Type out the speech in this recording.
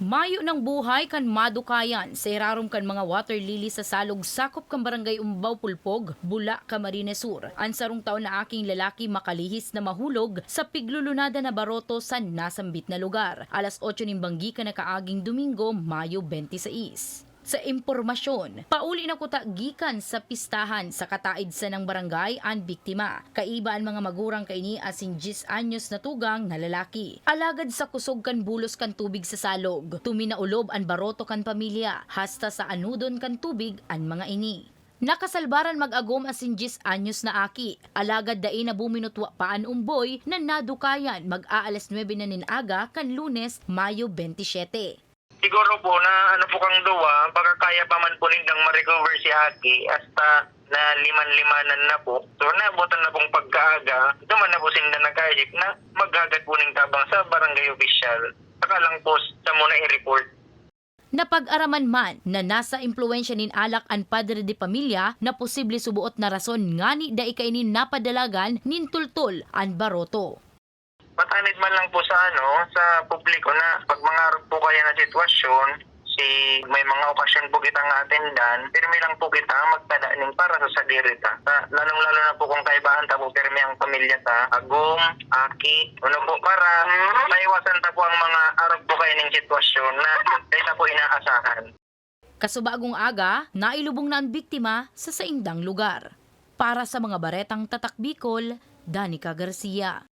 Mayo ng buhay kan madukayan sa irarom kan mga water lily sa salog sakop kan barangay Umbaw Pulpog, Bula, Camarines Sur. Ansarong taon na aking lalaki makalihis na mahulog sa piglulunada na baroto sa nasambit na lugar. Alas 8 ng banggi ka na kaaging Domingo, Mayo 26 sa impormasyon. Pauli na kuta gikan sa pistahan sa kataid sa ng barangay ang biktima. Kaiba ang mga magurang kaini asin 10 anyos na tugang na lalaki. Alagad sa kusog kan bulos kan tubig sa salog. Tuminaulob ang baroto kan pamilya. Hasta sa anudon kan tubig ang mga ini. Nakasalbaran mag-agom asin 10 anyos na aki. Alagad dai na buminutwa paan umboy na nadukayan mag-aalas 9 na ninaga kan lunes, Mayo 27. Siguro po na ano po kang duwa, baka kaya pa man po nindang ma-recover si Aki hasta na liman-limanan na po. So naabutan na pong pagkaaga, duman na po sinda nagkaisip na maghagat po ning tabang sa barangay official. Saka lang po sa muna i-report. Napag-araman man na nasa impluensya nin alak ang padre de pamilya na posible subuot na rason ngani da ikainin napadalagan nin tultol ang baroto. Patanid man lang po sa ano, sa publiko na pag mga po kaya na sitwasyon, si may mga okasyon po kitang atendan, pirmi lang po kita magtada ning para sa sagirita. Ta, lalong lalo na po kung kaibahan ta po pirmi ang pamilya ta, agom, aki, ano po para maiwasan ta po ang mga arog po kayo ning sitwasyon na na po inaasahan. Kasubagong aga, nailubong na ang biktima sa saindang lugar. Para sa mga baretang tatak Bicol, Danica Garcia.